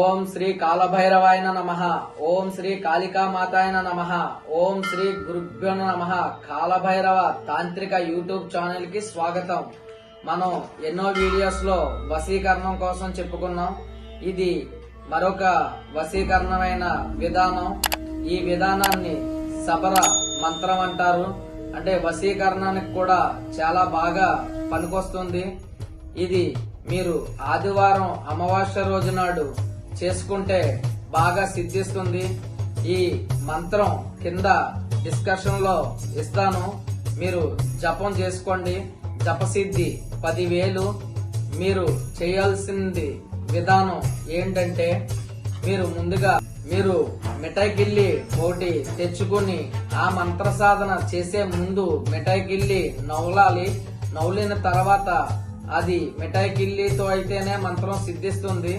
ఓం శ్రీ కాలభైరవాయన నమ. ఓం శ్రీ కాళికామాతాయన నమ. ఓం శ్రీ గురుభ్యో నమ. కాలభైరవ తాంత్రిక యూట్యూబ్ ఛానల్కి స్వాగతం. మనం ఎన్నో వీడియోస్లో వశీకరణం కోసం చెప్పుకున్నాం. ఇది మరొక వశీకరణమైన విధానం. ఈ విధానాన్ని సబర మంత్రం అంటారు. అంటే వశీకరణానికి కూడా చాలా బాగా పనికొస్తుంది. ఇది మీరు ఆదివారం అమావాస్య రోజు నాడు చేసుకుంటే బాగా సిద్ధిస్తుంది. ఈ మంత్రం కింద డిస్కషన్లో ఇస్తాను. మీరు జపం చేసుకోండి. జపసిద్ధి పదివేలు. మీరు చేయాల్సింది విధానం ఏంటంటే మీరు ముందుగా మీరు మిఠాయికిల్లి ఒకటి తెచ్చుకుని ఆ మంత్ర సాధన చేసే ముందు మిఠాయికిల్లి నవ్వులాలి. నవ్వులిన తర్వాత అది మిఠాయికిల్లితో అయితేనే మంత్రం సిద్ధిస్తుంది.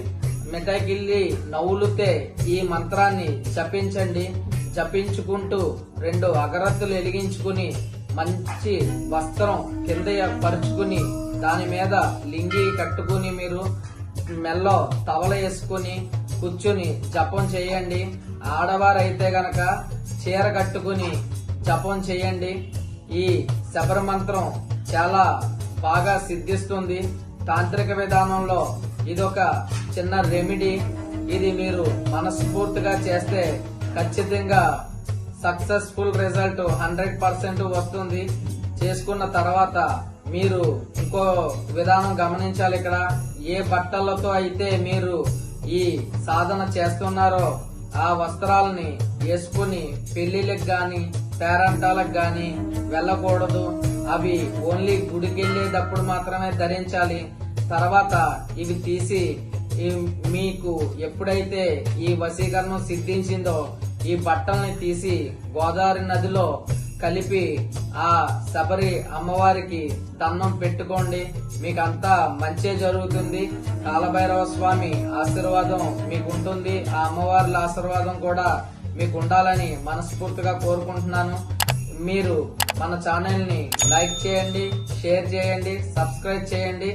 మిఠాయికిల్లి నవ్వులుతే ఈ మంత్రాన్ని జపించండి. జపించుకుంటూ రెండు అగరత్తులు వెలిగించుకుని మంచి వస్త్రం కింద పరుచుకుని దాని మీద లింగి కట్టుకుని మీరు మెల్లో తవల వేసుకుని కూర్చుని జపం చేయండి. ఆడవారైతే గనక చీర కట్టుకుని జపం చేయండి. ఈ శబర మంత్రం చాలా బాగా సిద్ధిస్తుంది. తాంత్రిక విధానంలో ఇదొక చిన్న రెమెడీ ఇది మీరు మనస్ఫూర్తిగా చేస్తే ఖచ్చితంగా సక్సెస్ఫుల్ రిజల్ట్ హండ్రెడ్ పర్సెంట్ వస్తుంది. చేసుకున్న తర్వాత మీరు ఇంకో విధానం గమనించాలి ఇక్కడ. ఏ బట్టలతో అయితే మీరు ఈ సాధన చేస్తున్నారో ఆ వస్త్రాలని వేసుకుని పెళ్ళిళ్ళకి గాని పేరంటాలకు గాని వెళ్ళకూడదు. అవి ఓన్లీ గుడికి వెళ్ళేటప్పుడు మాత్రమే ధరించాలి. తర్వాత ఇవి తీసి మీకు ఎప్పుడైతే ఈ వశీకరణం సిద్ధించిందో ఈ బట్టల్ని తీసి గోదావరి నదిలో కలిపి ఆ శబరి అమ్మవారికి దండం పెట్టుకోండి. మీకు అంతా మంచే జరుగుతుంది. కాలభైరవ స్వామి ఆశీర్వాదం మీకు ఉంటుంది ఆ అమ్మవార్ల ఆశీర్వాదం కూడా మీకు ఉండాలని మనస్ఫూర్తిగా కోరుకుంటున్నాను. మీరు మన ఛానల్ని లైక్ చేయండి షేర్ చేయండి సబ్స్క్రైబ్ చేయండి.